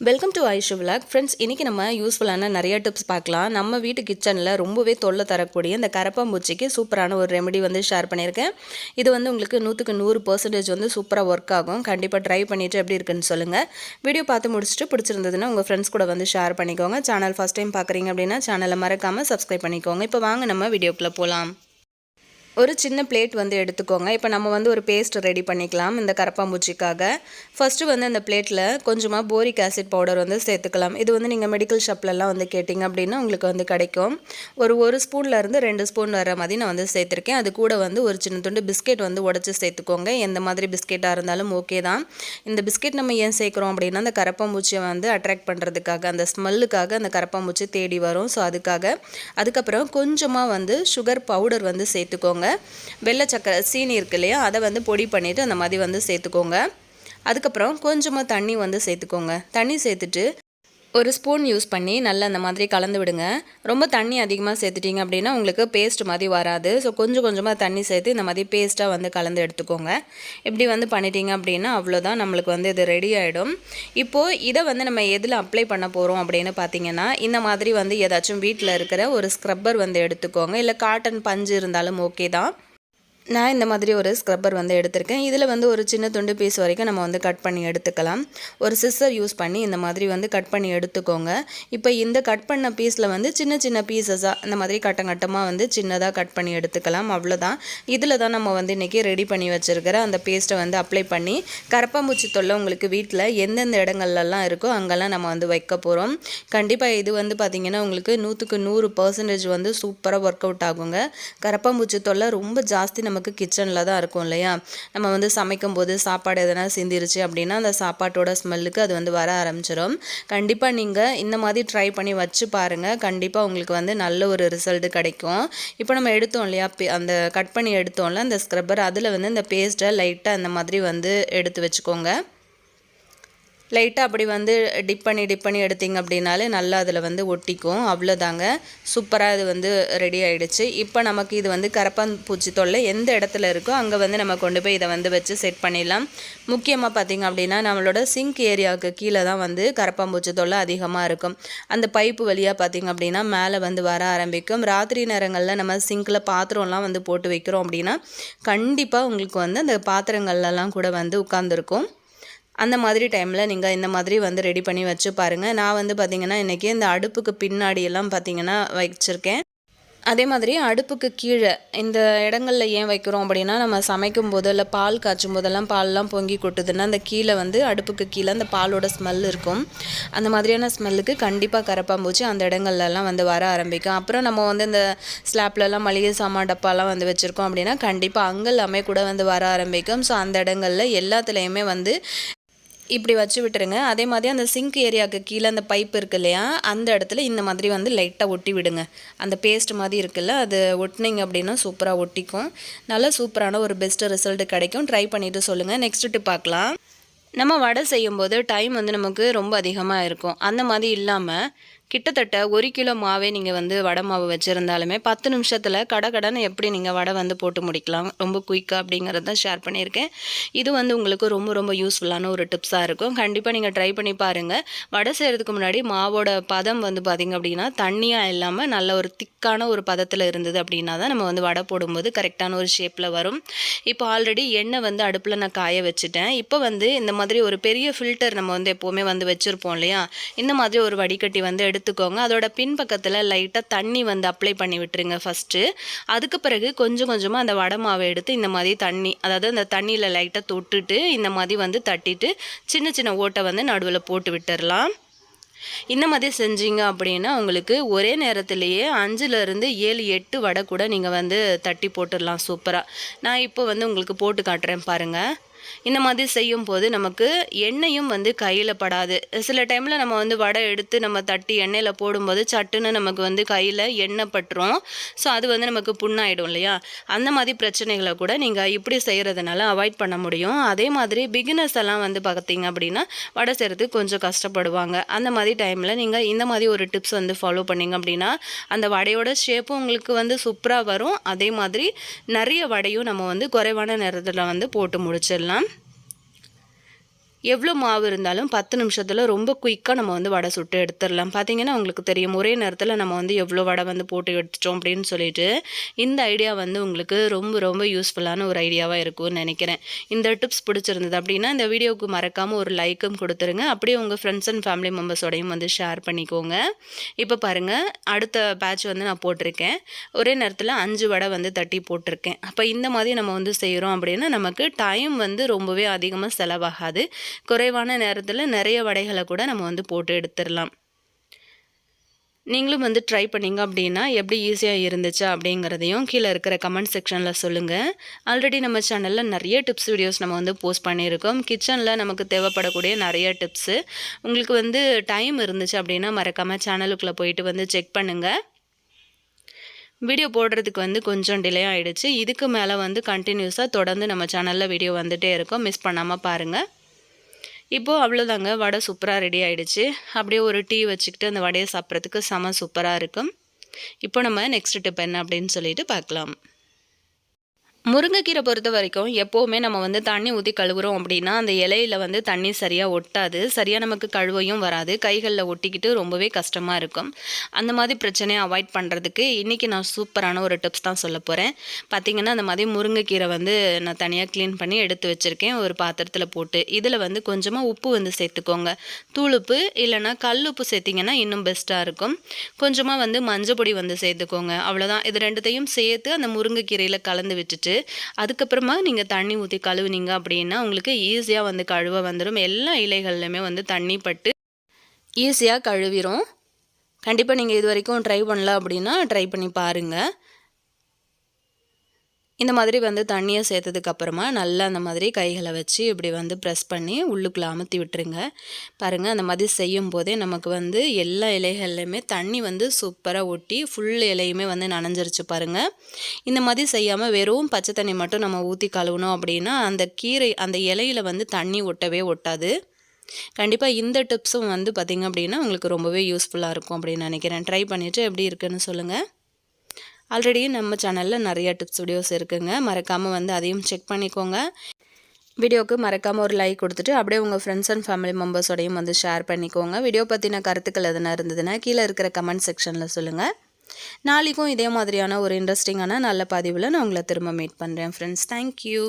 Welcome to Aishu vlog friends இன்றைக்கி நம்ம யூஸ்ஃபுல்லான நிறைய டிப்ஸ் பார்க்கலாம். நம்ம வீட்டு கிச்சனில் ரொம்பவே தொல்லை தரக்கூடிய இந்த கரப்பாம்பூச்சிக்கு சூப்பரான ஒரு ரெமெடி வந்து ஷேர் பண்ணியிருக்கேன். இது வந்து உங்களுக்கு நூற்றுக்கு நூறு பர்சன்டேஜ் வந்து சூப்பராக ஒர்க் ஆகும். கண்டிப்பாக ட்ரை பண்ணிவிட்டு எப்படி இருக்குன்னு சொல்லுங்கள் வீடியோ பார்த்து முடிச்சுட்டு பிடிச்சிருந்ததுன்னா உங்கள் ஃப்ரெண்ட்ஸ் கூட வந்து ஷேர் பண்ணிக்கோங்க. சேனல் ஃபஸ்ட் டைம் பார்க்குறீங்க அப்படின்னா சேனலை மறக்காமல் சப்ஸ்கிரைப் பண்ணிக்கோங்க. இப்போ வாங்க நம்ம வீடியோக்குள்ளே போகலாம் ஒரு சின்ன பிளேட் வந்து எடுத்துக்கோங்க. இப்போ நம்ம வந்து ஒரு பேஸ்ட் ரெடி பண்ணிக்கலாம் இந்த கரப்பாம்பூச்சிக்காக. ஃபஸ்ட்டு வந்து அந்த பிளேட்டில் கொஞ்சமாக போரிக் ஆசிட் பவுடர் வந்து சேர்த்துக்கலாம். இது வந்து நீங்கள் மெடிக்கல் ஷாப்லலாம் வந்து கேட்டிங்க அப்படின்னா உங்களுக்கு வந்து கிடைக்கும். ஒரு ஒரு ஸ்பூன்லேருந்து ரெண்டு ஸ்பூன் வர மாதிரி நான் வந்து சேர்த்துருக்கேன். அது கூட வந்து ஒரு சின்ன துண்டு பிஸ்கெட் வந்து உடச்சி சேர்த்துக்கோங்க. எந்த மாதிரி பிஸ்கெட்டாக இருந்தாலும் ஓகே தான். இந்த பிஸ்கெட் நம்ம ஏன் சேர்க்குறோம் அப்படின்னா அந்த கரப்பாம்பூச்சியை வந்து அட்ராக்ட் பண்ணுறதுக்காக அந்த ஸ்மெல்லுக்காக அந்த கரப்பாம்பூச்சி தேடி வரும். ஸோ அதுக்காக. அதுக்கப்புறம் கொஞ்சமாக வந்து சுகர் பவுடர் வந்து சேர்த்துக்கோங்க. வெள்ளை சக்கரை சீனி இருக்கு இல்லையா அதை வந்து பொடி பண்ணிவிட்டு அந்த மாதிரி வந்து சேர்த்துக்கோங்க. அதுக்கப்புறம் கொஞ்சமாக தண்ணி வந்து சேர்த்துக்கோங்க. தண்ணி சேர்த்துட்டு ஒரு ஸ்பூன் யூஸ் பண்ணி நல்லா அந்த மாதிரி கலந்து விடுங்க. ரொம்ப தண்ணி அதிகமாக சேர்த்துட்டிங்க அப்படின்னா உங்களுக்கு பேஸ்ட் மாதிரி வராது. ஸோ கொஞ்சம் கொஞ்சமாக தண்ணி சேர்த்து இந்த மாதிரி பேஸ்ட்டாக வந்து கலந்து எடுத்துக்கோங்க. இப்படி வந்து பண்ணிட்டீங்க அப்படின்னா அவ்வளோதான் நம்மளுக்கு வந்து இது ரெடி ஆகிடும் இப்போது இதை வந்து நம்ம எதில் அப்ளை பண்ண போகிறோம் அப்படின்னு பார்த்தீங்கன்னா இந்த மாதிரி வந்து ஏதாச்சும் வீட்டில் இருக்கிற ஒரு ஸ்க்ரப்பர் வந்து எடுத்துக்கோங்க. இல்லை காட்டன் பஞ்சு இருந்தாலும் ஓகே தான். நான் இந்த மாதிரி ஒரு ஸ்க்ரப்பர் வந்து எடுத்திருக்கேன். இதில் வந்து ஒரு சின்ன துண்டு பீஸ் வரைக்கும் நம்ம வந்து கட் பண்ணி எடுத்துக்கலாம். ஒரு சிஸ்ஸர் யூஸ் பண்ணி இந்த மாதிரி வந்து கட் பண்ணி எடுத்துக்கோங்க. இப்போ இந்த கட் பண்ண பீஸில் வந்து சின்ன சின்ன பீசஸாக இந்த மாதிரி கட்டம் கட்டமாக வந்து சின்னதாக கட் பண்ணி எடுத்துக்கலாம். அவ்வளோதான் இதில் தான் நம்ம வந்து இன்றைக்கி ரெடி பண்ணி வச்சுருக்கிற அந்த பேஸ்ட்டை வந்து அப்ளை பண்ணி கரப்பாம்பூச்சி தொல்லை உங்களுக்கு வீட்டில் எந்தெந்த இடங்கள்லாம் இருக்கோ அங்கெல்லாம் நம்ம வந்து வைக்க போகிறோம் கண்டிப்பாக இது வந்து பார்த்திங்கன்னா உங்களுக்கு நூற்றுக்கு நூறு பர்சன்டேஜ் வந்து சூப்பராக ஒர்க் அவுட் ஆகுங்க. கரப்பாம்பூச்சி தொல்லை ரொம்ப ஜாஸ்தி நமக்கு கிச்சனில் தான் இருக்கும் இல்லையா? நம்ம வந்து சமைக்கும் போது சாப்பாடு எதனா சிந்திருச்சு அப்படின்னா அந்த சாப்பாட்டோட ஸ்மெல்லுக்கு அது வந்து வர ஆரம்பிச்சிடும் கண்டிப்பாக நீங்கள் இந்த மாதிரி ட்ரை பண்ணி வச்சு பாருங்கள் கண்டிப்பாக உங்களுக்கு வந்து நல்ல ஒரு ரிசல்ட் கிடைக்கும். இப்போ நம்ம எடுத்தோம் இல்லையா? அந்த கட் பண்ணி எடுத்தோம்ல அந்த ஸ்க்ரப்பர் அதில் வந்து இந்த பேஸ்ட்டை லைட்டாக அந்த மாதிரி வந்து எடுத்து வச்சுக்கோங்க. லைட்டாக அப்படி வந்து டிப் பண்ணி டிப் பண்ணி எடுத்திங்க அப்படின்னாலே நல்லா அதில் வந்து ஒட்டிக்கும். அவ்வளோதாங்க சூப்பராக இது வந்து ரெடி ஆகிடுச்சு இப்போ நமக்கு இது வந்து கரப்பான்பூச்சி தொல்லை எந்த இடத்துல இருக்கோ அங்கே வந்து நம்ம கொண்டு போய் இதை வந்து வச்சு செட் பண்ணிடலாம். முக்கியமாக பார்த்திங்க அப்படின்னா நம்மளோட சிங்க் ஏரியாவுக்கு கீழே தான் வந்து கரப்பான்பூச்சி தொல்லை அதிகமாக இருக்கும். அந்த பைப்பு வழியாக பார்த்திங்க அப்படின்னா மேலே வந்து வர ஆரம்பிக்கும். ராத்திரி நேரங்களில் நம்ம சிங்கில் பாத்திரம்லாம் வந்து போட்டு வைக்கிறோம் அப்படின்னா கண்டிப்பாக உங்களுக்கு வந்து அந்த பாத்திரங்கள்லாம் கூட வந்து உட்காந்துருக்கும் அந்த மாதிரி டைமில் நீங்கள் இந்த மாதிரி வந்து ரெடி பண்ணி வச்சு பாருங்கள் நான் வந்து பார்த்திங்கன்னா இன்றைக்கி இந்த அடுப்புக்கு பின்னாடியெல்லாம் பார்த்திங்கன்னா வச்சுருக்கேன். அதே மாதிரி அடுப்புக்கு கீழே இந்த இடங்களில் ஏன் வைக்கிறோம் அப்படின்னா நம்ம சமைக்கும் போது இல்லை பால் காய்ச்சும் போதெல்லாம் பால்லாம் பொங்கி கொட்டுதுன்னா அந்த கீழே வந்து அடுப்புக்கு கீழே அந்த பாலோட ஸ்மெல் இருக்கும். அந்த மாதிரியான ஸ்மெல்லுக்கு கண்டிப்பாக கரப்பாம்பூச்சி அந்த இடங்கள்லலாம் வந்து வர ஆரம்பிக்கும். அப்புறம் நம்ம வந்து இந்த ஸ்லாப்லலாம் மளிகை சாமான் டப்பாலாம் வந்து வச்சுருக்கோம் அப்படின்னா கண்டிப்பாக அங்கெல்லாமே கூட வந்து வர ஆரம்பிக்கும். ஸோ அந்த இடங்களில் எல்லாத்துலேயுமே வந்து இப்படி வச்சு விட்டுருங்க. அதே மாதிரி அந்த சிங்க் ஏரியாவுக்கு கீழே அந்த பைப் இருக்கு இல்லையா? அந்த இடத்துல இந்த மாதிரி வந்து லைட்டாக ஒட்டி விடுங்க. அந்த பேஸ்ட் மாதிரி இருக்குல்ல அது ஒட்டினீங்க அப்படின்னா சூப்பராக ஒட்டிக்கும். நல்லா சூப்பரான ஒரு பெஸ்ட்டு ரிசல்ட் கிடைக்கும். ட்ரை பண்ணிவிட்டு சொல்லுங்கள் நெக்ஸ்ட் டிப் பார்க்கலாம். நம்ம வடை செய்யும்போது டைம் வந்து நமக்கு ரொம்ப அதிகமாக இருக்கும். அந்த மாதிரி இல்லாமல் கிட்டத்தட்ட ஒரு கிலோ மாவே நீங்கள் வந்து வடை மாவு வச்சுருந்தாலுமே பத்து நிமிஷத்தில் கடை கடன் எப்படி நீங்கள் வடை வந்து போட்டு முடிக்கலாம் ரொம்ப குயிக்காக அப்படிங்கிறத ஷேர் பண்ணியிருக்கேன். இது வந்து உங்களுக்கு ரொம்ப ரொம்ப யூஸ்ஃபுல்லான ஒரு டிப்ஸாக இருக்கும். கண்டிப்பாக நீங்கள் ட்ரை பண்ணி பாருங்கள் வடை செய்கிறதுக்கு முன்னாடி மாவோட பதம் வந்து பார்த்திங்க அப்படின்னா தண்ணியாக இல்லாமல் நல்ல ஒரு திக்கான ஒரு பதத்தில் இருந்தது அப்படின்னா தான் நம்ம வந்து வடை போடும்போது கரெக்டான ஒரு ஷேப்பில் வரும். இப்போ ஆல்ரெடி எண்ணெய் வந்து அடுப்பில் நான் காய வச்சுட்டேன். இப்போ வந்து இந்த மாதிரி ஒரு பெரிய ஃபில்டர் நம்ம வந்து எப்போவுமே வந்து வச்சுருப்போம் இல்லையா? இந்த மாதிரி ஒரு வடிகட்டி வந்து எடுத்து எடுத்துக்கோங்க. அதோட பின்பக்கத்தில் லைட்டாக தண்ணி வந்து அப்ளை பண்ணி விட்டுருங்க ஃபஸ்ட்டு அதுக்கு பிறகு கொஞ்சம் கொஞ்சமாக அந்த வடை மாவை எடுத்து இந்த மாதிரி தண்ணி அதாவது அந்த தண்ணியில் லைட்டாக தொட்டுட்டு இந்த மாதிரி வந்து தட்டிட்டு சின்ன சின்ன ஓட்டை வந்து நடுவில் போட்டு விட்டுடலாம் இந்த மாதிரி செஞ்சீங்க அப்படின்னா உங்களுக்கு ஒரே நேரத்திலேயே அஞ்சுலேருந்து ஏழு எட்டு வடை கூட நீங்கள் வந்து தட்டி போட்டுடலாம் சூப்பராக நான் இப்போ வந்து உங்களுக்கு போட்டு காட்டுறேன் பாருங்கள் இந்த மாதிரி செய்யும் போது நமக்கு எண்ணெயும் வந்து கையில் படாது. சில டைமில் நம்ம வந்து வடை எடுத்து நம்ம தட்டி எண்ணெயில் போடும்போது சட்டுன்னு நமக்கு வந்து கையில் எண்ணெய் பட்டுரும். ஸோ அது வந்து நமக்கு புண்ணாயிடும் இல்லையா? அந்த மாதிரி பிரச்சனைகளை கூட நீங்கள் இப்படி செய்கிறதுனால அவாய்ட் பண்ண முடியும். அதே மாதிரி பிகினர்ஸ் எல்லாம் வந்து பார்த்தீங்க அப்படின்னா வடை செய்கிறதுக்கு கொஞ்சம் கஷ்டப்படுவாங்க. அந்த மாதிரி டைமில் நீங்கள் இந்த மாதிரி ஒரு டிப்ஸ் வந்து ஃபாலோ பண்ணிங்க அப்படின்னா அந்த வடையோட ஷேப்பும் உங்களுக்கு வந்து சூப்பராக வரும். அதே மாதிரி நிறைய வடையும் நம்ம வந்து குறைவான நேரத்தில் வந்து போட்டு முடிச்சிடலாம். பார்க்கலாம் எவ்வளோ மாவு இருந்தாலும் பத்து நிமிஷத்தில் ரொம்ப குயிக்காக நம்ம வந்து வடை சுட்டு எடுத்துடலாம். பார்த்தீங்கன்னா உங்களுக்கு தெரியும் ஒரே நேரத்தில் நம்ம வந்து எவ்வளோ வடை வந்து போட்டு எடுத்துட்டோம் அப்படின்னு சொல்லிட்டு இந்த ஐடியா வந்து உங்களுக்கு ரொம்ப ரொம்ப யூஸ்ஃபுல்லான ஒரு ஐடியாவாக இருக்கும்னு நினைக்கிறேன். இந்த டிப்ஸ் பிடிச்சிருந்தது அப்படின்னா இந்த வீடியோவுக்கு மறக்காமல் ஒரு லைக்கும் கொடுத்துருங்க. அப்படியே உங்கள் ஃப்ரெண்ட்ஸ் அண்ட் ஃபேமிலி மெம்பர்ஸோடையும் வந்து ஷேர் பண்ணிக்கோங்க. இப்போ பாருங்கள் அடுத்த பேட்ச் வந்து நான் போட்டிருக்கேன். ஒரே நேரத்தில் அஞ்சு வடை வந்து தட்டி போட்டிருக்கேன். அப்போ இந்த மாதிரி நம்ம வந்து செய்கிறோம் அப்படின்னா நமக்கு டைம் வந்து ரொம்பவே அதிகமாக செலவாகாது. குறைவான நேரத்தில் நிறைய வடைகளை கூட நம்ம வந்து போட்டு எடுத்துடலாம். நீங்களும் வந்து ட்ரை பண்ணிங்க அப்படின்னா எப்படி ஈஸியாக இருந்துச்சு அப்படிங்கிறதையும் கீழே இருக்கிற கமெண்ட் செக்ஷனில் சொல்லுங்கள் ஆல்ரெடி நம்ம சேனலில் நிறைய டிப்ஸ் வீடியோஸ் நம்ம வந்து போஸ்ட் பண்ணியிருக்கோம். கிச்சனில் நமக்கு தேவைப்படக்கூடிய நிறைய டிப்ஸு உங்களுக்கு வந்து டைம் இருந்துச்சு அப்படின்னா மறக்காமல் சேனலுக்குள்ளே போயிட்டு வந்து செக் பண்ணுங்கள் வீடியோ போடுறதுக்கு வந்து கொஞ்சம் டிலே ஆகிடுச்சு இதுக்கு மேலே வந்து கண்டினியூஸாக தொடர்ந்து நம்ம சேனலில் வீடியோ வந்துகிட்டே இருக்கோம். மிஸ் பண்ணாமல் பாருங்கள் இப்போது அவ்வளோதாங்க வடை சூப்பராக ரெடி ஆகிடுச்சு அப்படியே ஒரு டீ வச்சுக்கிட்டு அந்த வடையை சாப்பிட்றதுக்கு செம சூப்பராக இருக்கும். இப்போ நம்ம நெக்ஸ்ட் டிப் என்ன அப்படின்னு சொல்லிட்டு பார்க்கலாம். முருங்கைக்கீரை பொறுத்த வரைக்கும் எப்போவுமே நம்ம வந்து தண்ணி ஊற்றி கழுவுறோம் அப்படின்னா அந்த இலையில வந்து தண்ணி சரியாக ஒட்டாது. சரியாக நமக்கு கழுவையும் வராது. கைகளில் ஒட்டிக்கிட்டு ரொம்பவே கஷ்டமாக இருக்கும். அந்த மாதிரி பிரச்சனையை அவாய்ட் பண்ணுறதுக்கு இன்றைக்கி நான் சூப்பரான ஒரு டிப்ஸ் தான் சொல்ல போகிறேன் பார்த்திங்கன்னா அந்த மாதிரி முருங்கைக்கீரை வந்து நான் தனியாக க்ளீன் பண்ணி எடுத்து வச்சுருக்கேன். ஒரு பாத்திரத்தில் போட்டு. இதில் வந்து கொஞ்சமாக உப்பு வந்து சேர்த்துக்கோங்க. தூளுப்பு இல்லைனா கல் உப்பு சேர்த்திங்கன்னா இன்னும் பெஸ்ட்டாக இருக்கும். கொஞ்சமாக வந்து மஞ்சள் பொடி வந்து சேர்த்துக்கோங்க. அவ்வளோதான் இது ரெண்டுத்தையும் சேர்த்து அந்த முருங்கைக்கீரையில் கலந்து விட்டுட்டு அதுக்கப்புறமா நீங்கள் தண்ணி ஊற்றி கழுவுனீங்க அப்படின்னா உங்களுக்கு ஈஸியாக வந்து கழுவ வந்துடும் எல்லா இலைகள்லையுமே வந்து தண்ணி பட்டு ஈஸியாக கழுவிடும் கண்டிப்பாக நீங்கள் இது வரைக்கும் ட்ரை பண்ணல அப்படின்னா ட்ரை பண்ணி பாருங்கள் இந்த மாதிரி வந்து தண்ணியை சேர்த்ததுக்கப்புறமா நல்லா அந்த மாதிரி கைகளை வச்சு இப்படி வந்து ப்ரெஸ் பண்ணி உள்ளுக்குள்ளே அமுத்தி விட்டுருங்க. பாருங்கள் அந்த மாதிரி செய்யும் போதே நமக்கு வந்து எல்லா இலைகள்லையுமே தண்ணி வந்து சூப்பராக ஒட்டி ஃபுல் இலையுமே வந்து நனைஞ்சிருச்சு பாருங்கள் இந்த மாதிரி செய்யாமல் வெறும் பச்சை தண்ணி மட்டும் நம்ம ஊற்றி கழுவணும் அப்படின்னா அந்த கீரை அந்த இலையில் வந்து தண்ணி ஒட்டவே ஒட்டாது. கண்டிப்பாக இந்த டிப்ஸும் வந்து பார்த்திங்க அப்படின்னா உங்களுக்கு ரொம்பவே யூஸ்ஃபுல்லாக இருக்கும் அப்படின்னு நினைக்கிறேன். ட்ரை பண்ணிவிட்டு எப்படி இருக்குன்னு சொல்லுங்கள் ஆல்ரெடி நம்ம சேனலில் நிறைய டிப்ஸ் வீடியோஸ் இருக்குங்க. மறக்காமல் வந்து அதையும் செக் பண்ணிக்கோங்க. வீடியோவுக்கு மறக்காமல் ஒரு லைக் கொடுத்துட்டு அப்படியே உங்கள் ஃப்ரெண்ட்ஸ் அண்ட் ஃபேமிலி மெம்பர்ஸோடையும் வந்து ஷேர் பண்ணிக்கோங்க. வீடியோ பற்றின கருத்துக்கள் எதனா இருந்ததுன்னா கீழே இருக்கிற கமெண்ட் செக்ஷனில் சொல்லுங்கள் நாளைக்கும் இதே மாதிரியான ஒரு இன்ட்ரெஸ்டிங்கான நல்ல பதிவில் நான் உங்களை திரும்ப மீட் பண்ணுறேன் ஃப்ரெண்ட்ஸ் தேங்க்யூ